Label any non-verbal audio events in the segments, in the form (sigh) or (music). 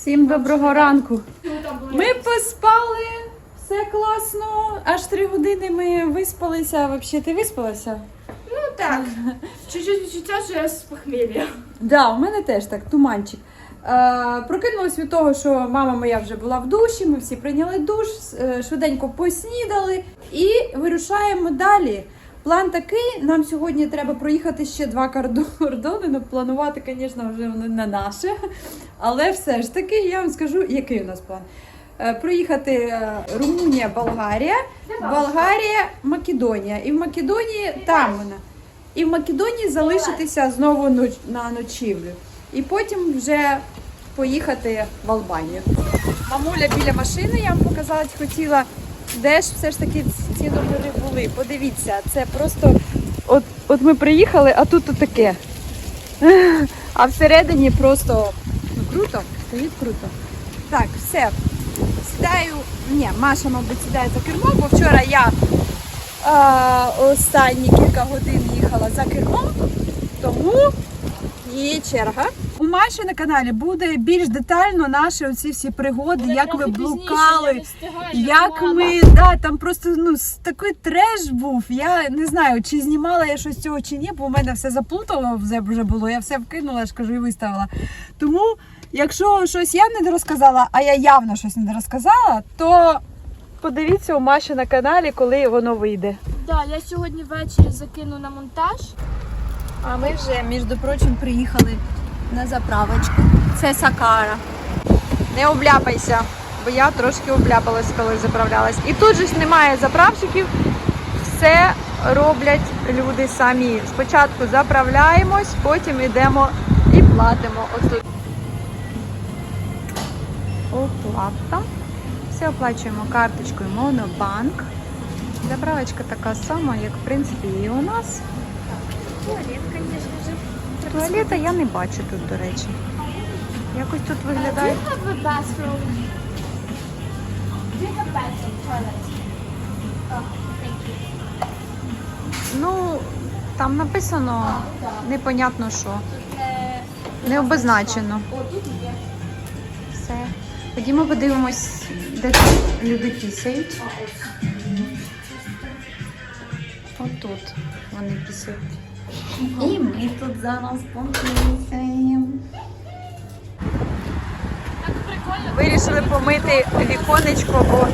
Всім доброго ранку. Ми поспали, все класно. Аж три години ми виспалися. Взагалі, ти виспалася? Ну так, чуть-чуть відчуття, що я з похмілля. Да, у мене теж так, туманчик. Е, прокинулась від того, що мама моя вже була в душі, ми всі прийняли душ, е, швиденько поснідали і вирушаємо далі. План такий: нам сьогодні треба проїхати ще два кордони. Ну, планувати, звісно, вже воно не наше. Але все ж таки, я вам скажу, який у нас план. Е, Проїхати е, Румунія, Болгарія, Болгарія, Македонія. І в Македонії там вона. І в Македонії залишитися знову на ночівлю. І потім вже поїхати в Албанію. Мамуля біля машини, я вам показати хотіла, де ж все ж таки ці номери були. Подивіться, це просто. От, от ми приїхали, а тут таке. А всередині просто ну, круто, стоїть круто. Так, все. Сідаю. Ні, Маша, мабуть, сідає за кермо, бо вчора я а, останні кілька годин їхала за кермом, тому її черга. Маші на каналі буде більш детально наші оці всі пригоди, як ви блукали. Як ми, да, там просто ну с- такий треш був. Я не знаю, чи знімала я щось з цього чи ні, бо у мене все заплутало вже вже було. Я все вкинула, я ж кажу, і виставила. Тому, якщо щось я не розказала, а я явно щось не розказала, то подивіться у Маші на каналі, коли воно вийде. Да, я сьогодні ввечері закину на монтаж. А ми вже, між прочим, приїхали на заправочку. Це Сакара. Не обляпайся, бо я трошки обляпалась, коли заправлялась. І тут же ж немає заправщиків, все роблять люди самі. Спочатку заправляємось, потім йдемо і платимо. Отут. Оплата. Все оплачуємо карточкою Монобанк. Заправочка така сама, як в принципі і у нас. Туалет, звісно ж. Туалета я не бачу тут, до речі. Якось тут виглядає. Ну, там написано непонятно що. Е, Не обозначено. Все. Ходімо подивимось, де люди пісяють. Отут вони пісяють. І ми тут зараз попісяємо. Вирішили помити віконечко, бо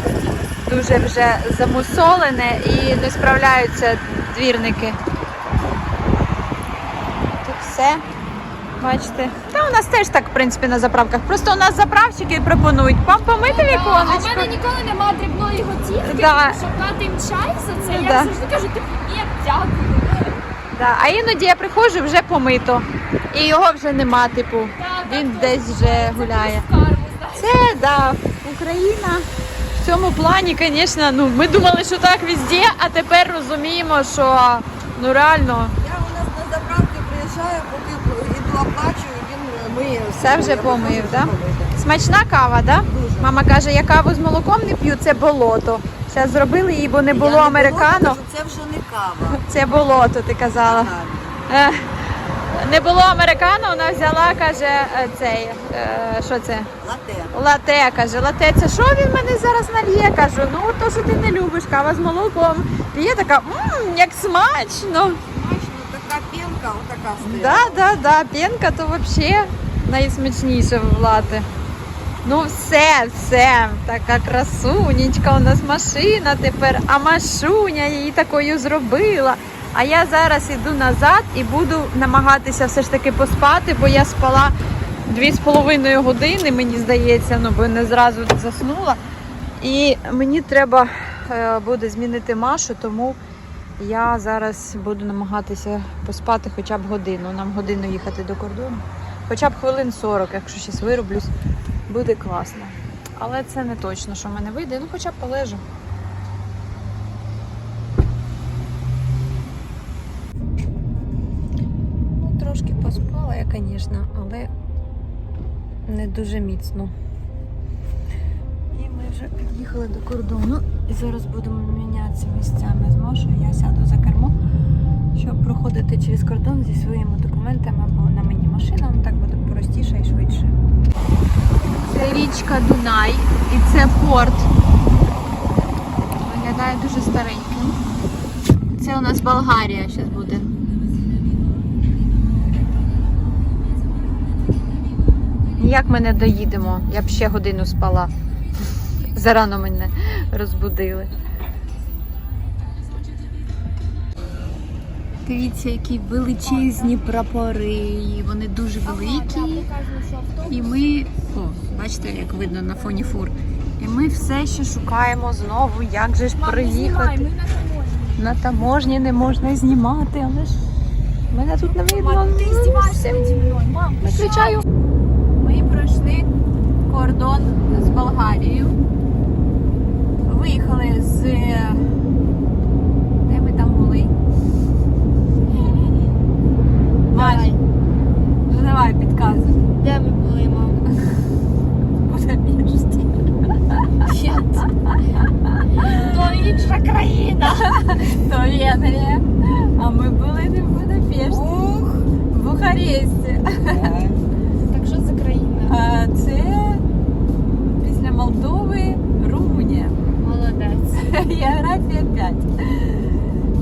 дуже вже замусолене і не справляються двірники. Тут все. Бачите? Та у нас теж так, в принципі, на заправках. Просто у нас заправщики пропонують вам помити А в мене ніколи немає дрібної готівки, Да. щоб платим чай за це. Да. Я завжди кажу, типу, ні, дякую. Да. А іноді я приходжу вже помито. І його вже нема, типу. Да, Він так, десь вже гуляє. Це да, Україна. В цьому плані, звісно, ну ми думали, що так везде, а тепер розуміємо, що ну реально Я у нас на заправки приїжджаю, поки йду оплачую, він миє. все вже помив, да? Смачна кава, да? Мама каже, я каву з молоком не п'ю, це болото. Зараз зробили її, бо не було Я не американо. кажу, Це вже не кава. (laughs) Це болото, ти казала. Ага. Е, Не було американо, вона взяла, каже, е, цей, е, що це? Лате. Лате, каже, лате, це що він мене зараз нальє? Кажу, ну то, що ти не любиш, кава з молоком. І я така, мм, як смачно. Смачно, така пінка, отака стоїть. Да, да, да, п'янка то взагалі найсмачніше в лати. Ну все, все, така красунечка у нас машина тепер, а машуня її такою зробила. А я зараз іду назад і буду намагатися все ж таки поспати, бо я спала дві з половиною години, мені здається, ну бо не зразу заснула. І мені треба е, буде змінити Машу, тому я зараз буду намагатися поспати хоча б годину. Нам годину їхати до кордону. Хоча б хвилин 40, якщо щось вироблюсь, буде класно. Але це не точно, що в мене вийде. Ну, хоча б полежу. Ну, трошки поспала я, звісно, але не дуже міцно. І ми вже під'їхали до кордону. І зараз будемо мінятися місцями з Машою. Я сяду за кермо, щоб проходити через кордон зі своїми документами, бо на мені машина, ну так буде простіше і швидше. Це річка Дунай, і це порт. Виглядає дуже стареньким. Це у нас Болгарія зараз буде. Ніяк ми не доїдемо. Я б ще годину спала. Зарано мене розбудили. Дивіться, які величезні прапори. Вони дуже великі. І ми, о, бачите, як видно на фоні фур. І ми все ще шукаємо знову, як же ж приїхати. На таможні не можна знімати, але ж мене тут не видно. Мам, ты издеваешься надо мной, мам. Ми пройшли кордон з Болгарією. Виїхали з. Де ми там були? Давай. Ну давай, підказуй. Де ми були, мам? Будапешті. То інша країна. То Венгрія. А ми були не в Будапешті. Ух! В Бухаресті. Так що за країна? А, Це після Молдови Румунія. Молодець. Географія 5.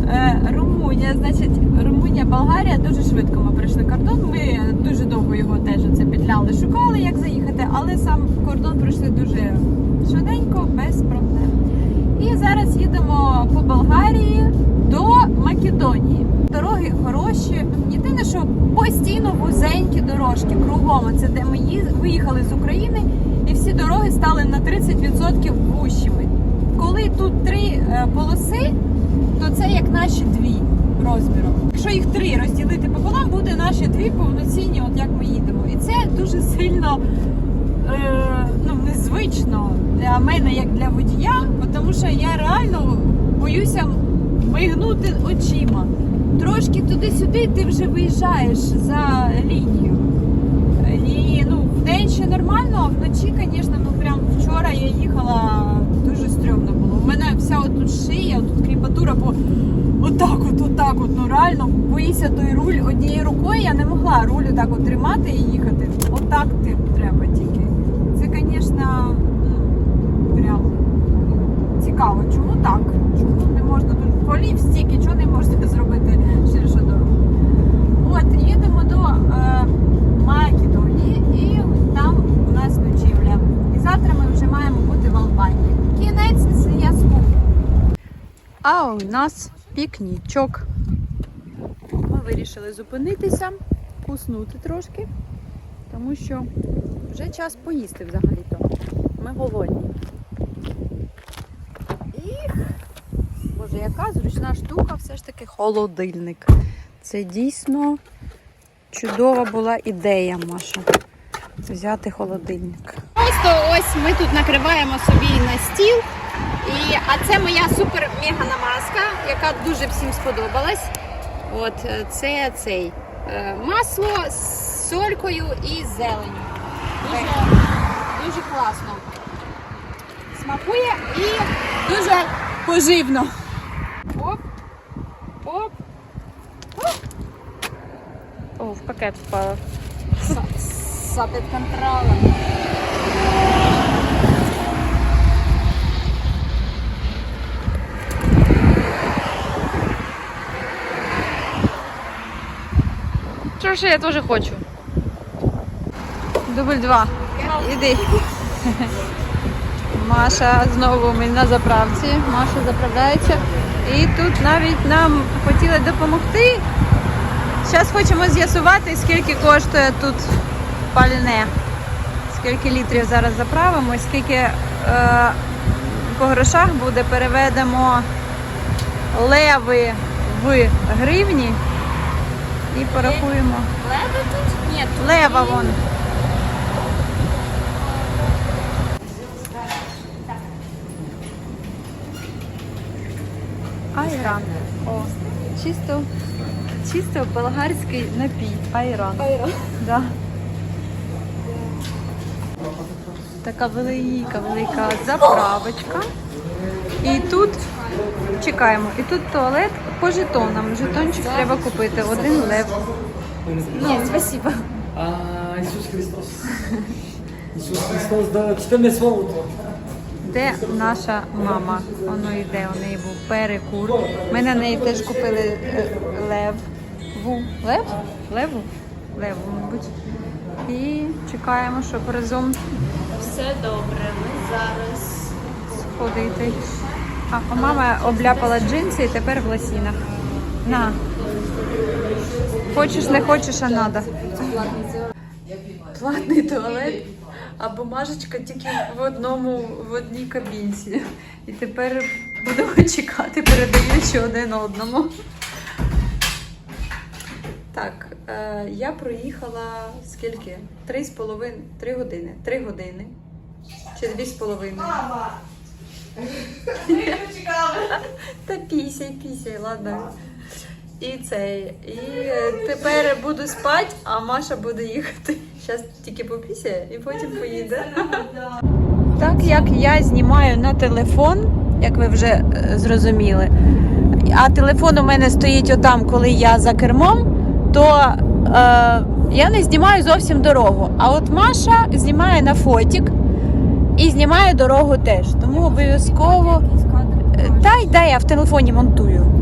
Е, Румунія, значить, Румунія, Болгарія дуже швидко ми пройшли кордон. Ми дуже довго його теж це петляли, шукали, як заїхати, але сам кордон пройшли дуже швиденько, без проблем. І зараз їдемо по Болгарії до Македонії. Дороги хороші. Єдине, що постійно вузенькі дорожки кругом. Це де ми виїхали з України, і всі дороги стали на 30% вущими. Коли тут три е, полоси, то це як наші дві розміром. Якщо їх три розділити пополам, буде наші дві повноцінні, от як ми їдемо. І це дуже сильно е, ну, незвично для мене, як для водія, тому що я реально боюся мигнути очима. Трошки туди-сюди ти вже виїжджаєш за лінію. І ну, в день ще нормально, а вночі, звісно, ну прям вчора я їхала дуже стрьомно було. У мене вся отут шия, отут кріпатура, бо отак от, отак от, ну реально боїся той руль однією рукою, я не могла руль отак от тримати і їхати. Отак ти треба тільки. Це, звісно, ну, прям цікаво, чому так? Чому не можна тут полів стільки, чого не можна (laughs) зробити ширшу дорогу? От, їдемо до е, Македонії і там у нас ночівля. І завтра ми вже маємо бути в Албанії. Кінець зв'язку. А у нас пікнічок. Ми вирішили зупинитися, уснути трошки, тому що вже час поїсти взагалі-то. Ми голодні. І, боже, яка зручна штука, все ж таки холодильник. Це дійсно чудова була ідея, Маша. Взяти холодильник. Просто ось ми тут накриваємо собі на стіл. І, а це моя супер мега намазка, яка дуже всім сподобалась. От е, це цей е, масло з солькою і зеленю. Дуже, дуже класно. Смакує і дуже поживно. Оп, оп. О, в пакет впала. Все під контролем. Що ж я теж хочу. Дубль два. Іди. (laughs) Маша знову ми на заправці. Маша заправляється. І тут навіть нам хотіли допомогти. Зараз хочемо з'ясувати, скільки коштує тут пальне. Скільки літрів зараз заправимо, скільки е, по грошах буде, переведемо леви в гривні і порахуємо. Леви тут? Ні, тут Лева вон. Айран. О, чисто, чисто болгарський напій. Айран. Айран. Да. Така велика, велика заправочка. І тут чекаємо. І тут туалет по жетонам. Жетончик треба купити. Один лев. Ні, спасибо. А, Иисус Христос. Ісус Христос дав чтиме слово Де наша мама? Воно йде, у неї був перекур. Ми на неї теж купили е, лев. Леву? Леву, мабуть. І чекаємо, щоб разом Все добре, ми зараз. сходити. А а мама обляпала джинси і тепер в лосінах. На. Хочеш, не хочеш, а надо. Платний туалет, а бумажечка тільки в одному в одній кабінці. І тепер будемо чекати, передаючи один одному. Так, е, я проїхала скільки? Три з половиною, три години. Три години. Чи дві з половиною? (laughs) Та пісяй, пісяй, ладно. І цей. І е, тепер буду спати, а Маша буде їхати. Зараз тільки попісяє і потім поїде. Так як я знімаю на телефон, як ви вже е, зрозуміли, а телефон у мене стоїть отам, коли я за кермом, то е, я не знімаю зовсім дорогу. А от Маша знімає на фотік і знімає дорогу теж. Тому обов'язково. Е, Дай, дай, я в телефоні монтую. (laughs)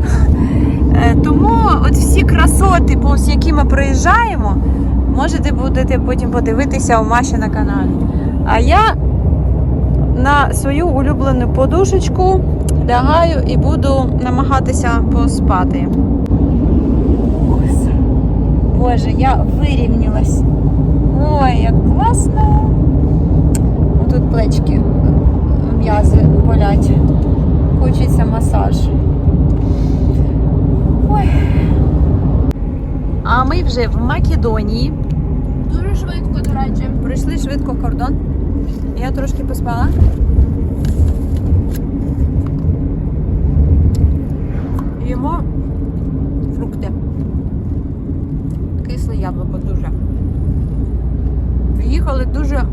Е, Тому от всі красоти, повз які ми проїжджаємо, можете будете потім подивитися у Маші на каналі. А я на свою улюблену подушечку лягаю і буду намагатися поспати. Боже, я вирівнялась. Ой, як класно. Тут плечки, м'язи болять. Хочеться масаж. Ой. А ми вже в Македонії. Швидко, до речі. Пройшли швидко кордон. Я трошки поспала. Їмо фрукти. Кисле яблуко дуже. Їхали дуже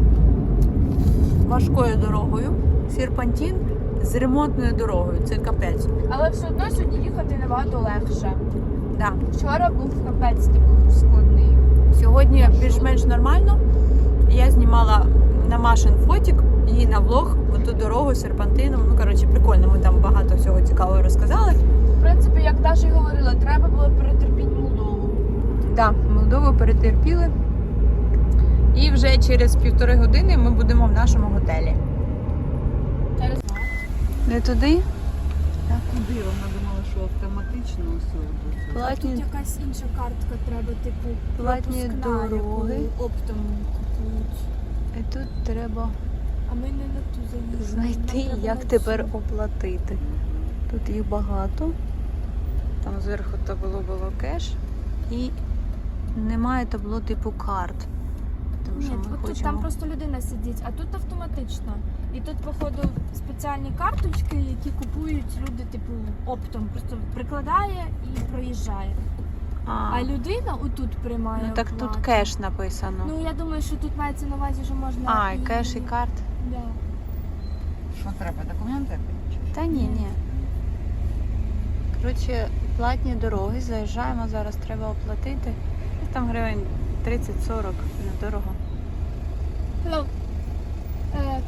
важкою дорогою. Серпантін з ремонтною дорогою. Це капець. Але все одно сьогодні їхати набагато легше. Да. Вчора був капець типу складний. Сьогодні більш-менш нормально. Я знімала на Машин фотік і на влог оту дорогу серпантином. Ну коротше, прикольно. Ми там багато всього цікавого розказали. В принципі, як Даша й говорила, треба було перетерпіти Молдову. Да, Молдову перетерпіли. І вже через півтори години ми будемо в нашому готелі. Через Не туди? Так куди? Вона автоматично все. Платні, Тут якась інша картка треба, типу, Платні пропускна, яку дороги. оптом купують. І тут треба А ми не на ту заїжджаємо. знайти, Нам треба як на цю. тепер оплатити. Тут їх багато. Там зверху табло було кеш. І немає табло типу карт. Тому Ні, що ми от тут хочемо. там просто людина сидить, а тут автоматично. І тут, походу, спеціальні карточки, які купують люди, типу, оптом. Просто прикладає і проїжджає. А, А людина отут приймає. ну так тут оплату. кеш написано. Ну я думаю, що тут мається на увазі, що можна. а, і кеш і карт. Да. Що треба? Документи? Та ні, ні. Коротше, платні дороги, заїжджаємо, зараз треба оплатити. Десь Там гривень 30-40, недорого. Hello. Uh,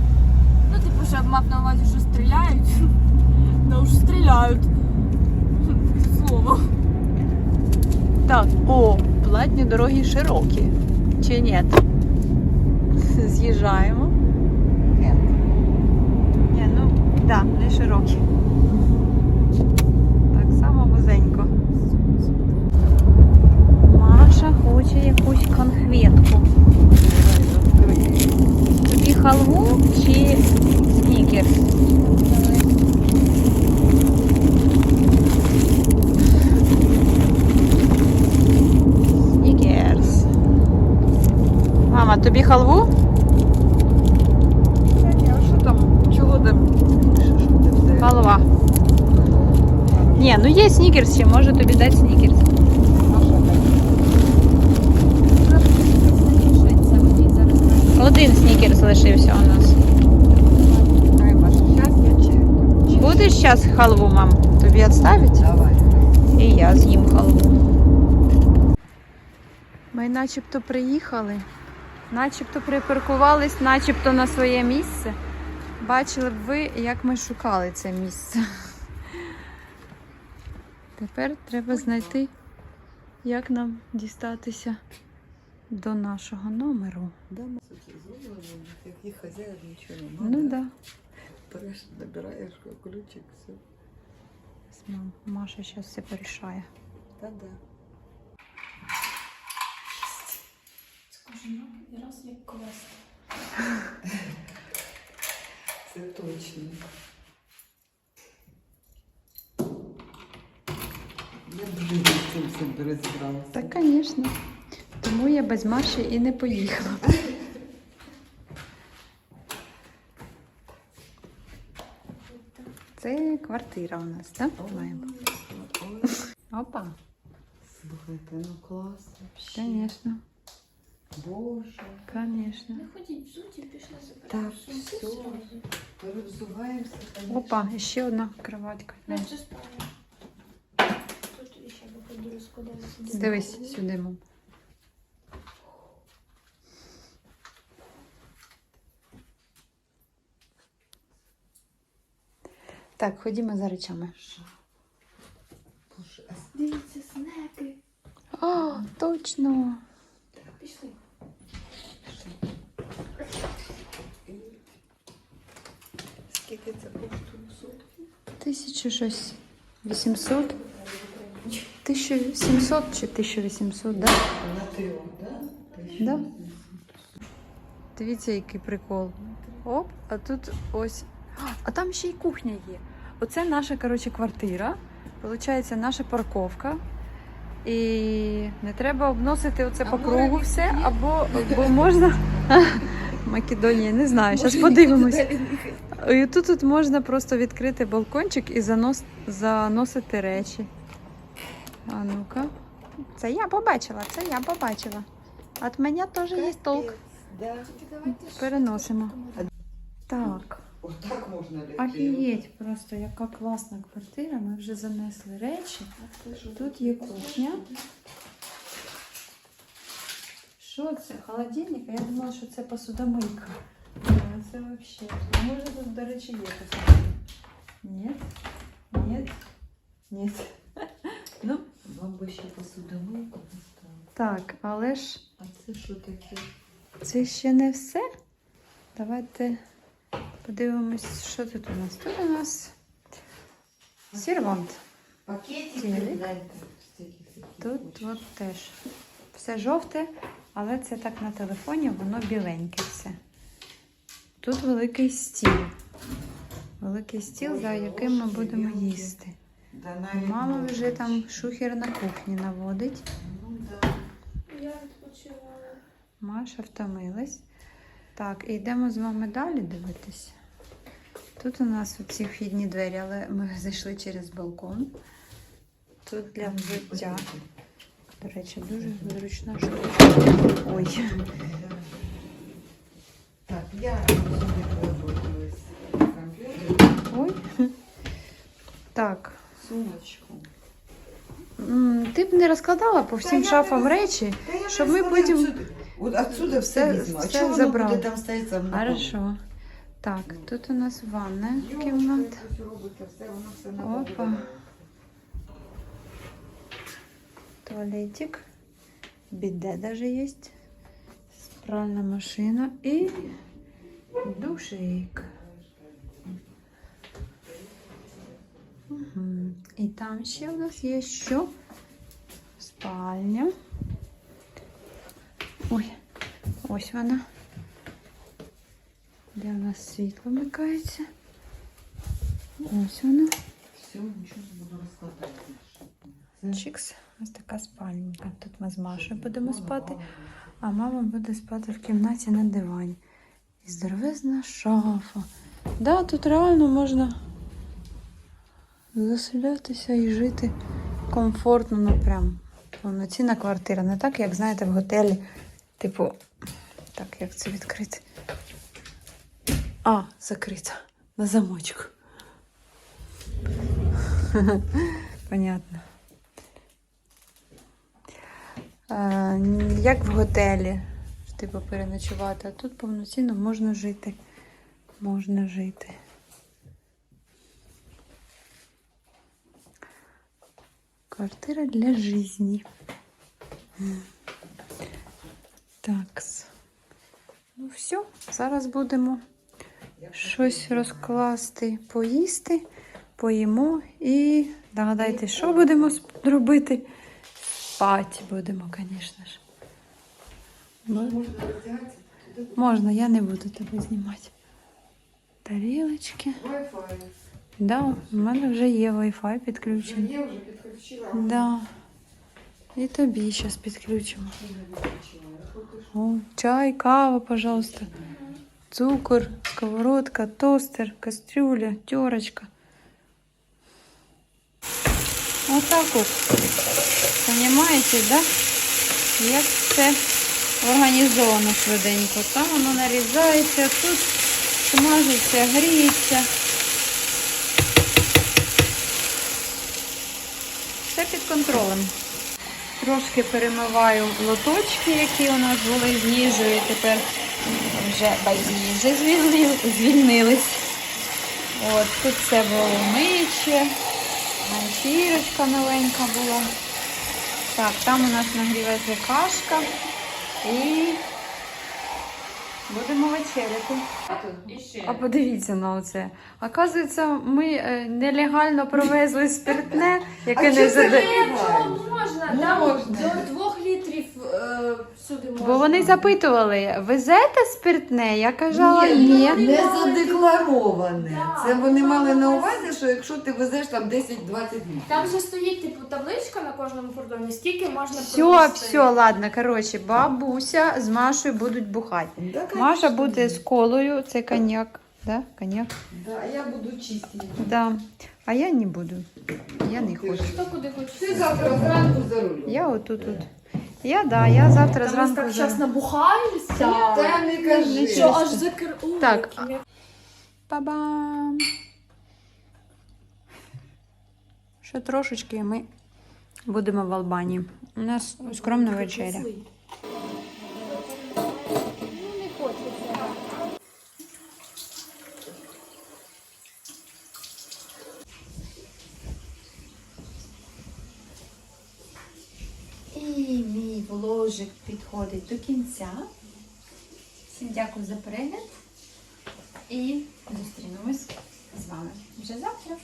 Типу, щоб мав на увазі, що стріляють. (laughs) Ну, вже стріляють. Слово. Так, о, платні дороги широкі. Чи ні? З'їжджаємо. Ні. Ні, ну, так, да, не широкі. тобі халву? Халва. Ні, ну є снікерс ще, може тобі дати снікерс. Один снікерс залишився у нас. Будеш зараз халву, мам, тобі відставити? Давай. І я з'їм халву. Ми начебто приїхали начебто припаркувались, начебто на своє місце. Бачили б ви, як ми шукали це місце. Тепер треба знайти, як нам дістатися до нашого номеру. Їх нічого немає. Ну так. Береш, набираєш ключик, все. Маша зараз все порішає. Та-да. Раз як квест. Це точно. Я дуже з цим всім розібралася. Так, звісно. Тому я без Маші і не поїхала. Це квартира у нас, так? Має бути. Ой, Опа, Слухайте, ну клас. вообще. звісно, Боже. звісно. Не ходіть взуті, пішли Так, забирати сумки все. зразу. Конечно. Опа, ще одна кроватька. Ну, це спальня. Тут ще виходу розкладалися. Дивись сюди, мам. Так, ходімо за речами. Боже, а Дивіться, снеки. О, точно. Так, Пішли. Скільки це коштує сутки? Тисячу щось. 800? 1700 чи 1800, да? На трьох, да? Да. Дивіться, який прикол. Оп, а тут ось. А, А там ще й кухня є. Оце наша, коротше, квартира. Получається, наша парковка. І не треба обносити оце по кругу все, або бо можна. (laughs) Македонія, не знаю, зараз подивимось. І тут, тут можна просто відкрити балкончик і занос, заносити речі. А ну-ка. Це я побачила, це я побачила. От мене теж є толк. Да. Переносимо. Так, Отак можна офігеть, просто яка класна квартира. Ми вже занесли речі. Тут є кухня. Що це? Холодильник? Я думала, що це посудомийка. А це взагалі. А може тут, до речі, є посудомийка? Ні. Ні. Ні. (laughs) Ну, Вам би ще посудомийку поставити. так, але ж А це що таке? це ще не все. Давайте подивимось, що тут у нас. Тут у нас сервант. Пакетик, Тут от теж все жовте, але це так на телефоні, воно біленьке все. Тут великий стіл. Великий стіл, за яким ми будемо їсти. Мама вже там шухер на кухні наводить. Маша втомилась. Так, і йдемо з вами далі дивитися. Тут у нас ці вхідні двері, але ми зайшли через балкон. Тут для взуття. До речі, дуже зручна штука. Ой. Так, я Ой. Так. сумочку. Ти б не розкладала по всім я шафам не речі, Та я щоб ми потім. Отсюди, от отсюди все, Все- візьму. А все чого воно забрали. буде там стоїть сам Хорошо. Так, тут у нас ванна Йо, кімната. щось робите, все, воно все Опа. голову. Туалетик. Біде даже есть. Пральна машина і душик. Угу. І там ще у нас є що? Спальня. Ой, ось вона. Де у нас світло вмикається. Ось вона. Все, нічого не буду розкладати. Чикс. Ось така спальня. Тут ми з Машою будемо спати, а мама буде спати в кімнаті на дивані. І здоровезна шафа. Да, тут реально можна заселятися і жити комфортно, ну прям повноцінна квартира. Не так, як знаєте, в готелі. Типу, так, як це відкрити? А, закрита. На замочку. (laughs) Понятно. Е, як в готелі, типу, переночувати, а тут повноцінно можна жити. Можна жити. Квартира для жизни. Так. Ну все, зараз будемо щось розкласти, поїсти, поїмо і догадайте, що будемо робити? Спати будемо, звісно ж. Бо- Можна, я не буду тебе знімати. Тарілочки. Wi-Fi. Да, у мене вже є Wi-Fi підключений. Я вже підключила. Да. І тобі зараз підключимо. О, чай, кава, пожалуйста. Цукор, сковородка, тостер, кастрюля, терочка. Отак от. Понимаєте, да? Як все організовано швиденько. Там воно нарізається, тут смажиться, гріється. Все під контролем. Трошки перемиваю лоточки, які у нас були з їжею. Тепер вже їжі звільнились. От, тут все було миче, ганчірочка новенька була. Так, там у нас нагрівається кашка і будемо вечеряти. А подивіться на оце. Оказується, ми е, нелегально провезли спиртне, яке не задає. можна, Ну, там до двох всюди можна. Бо вони запитували, везете спиртне? Я казала, ні. Не задеклароване. Да, Це вони мали на увазі, що якщо ти везеш там 10-20 днів. Там же стоїть типу табличка на кожному кордоні, скільки можна Все, провести. все, ладно. Коротше, бабуся з Машою будуть бухати. Да, Маша конечно. буде з колою, це коньяк. Да? Коньяк? Да, я буду чистити. Да. А я не буду. Я не хочу. Хто куди хоче. Ти завтра зранку за рулем. Я отут. -от. Я, да, я завтра Там ми зранку. так за- час набухаємося. Та не кажи. Що аж закр... Так. які ми- Па-бам! Ще трошечки і ми будемо в Албанії. У нас скромна вечеря не хочеться. І мій вложик підходить до кінця. Всім дякую за перегляд. І зустрінемось з вами вже завтра.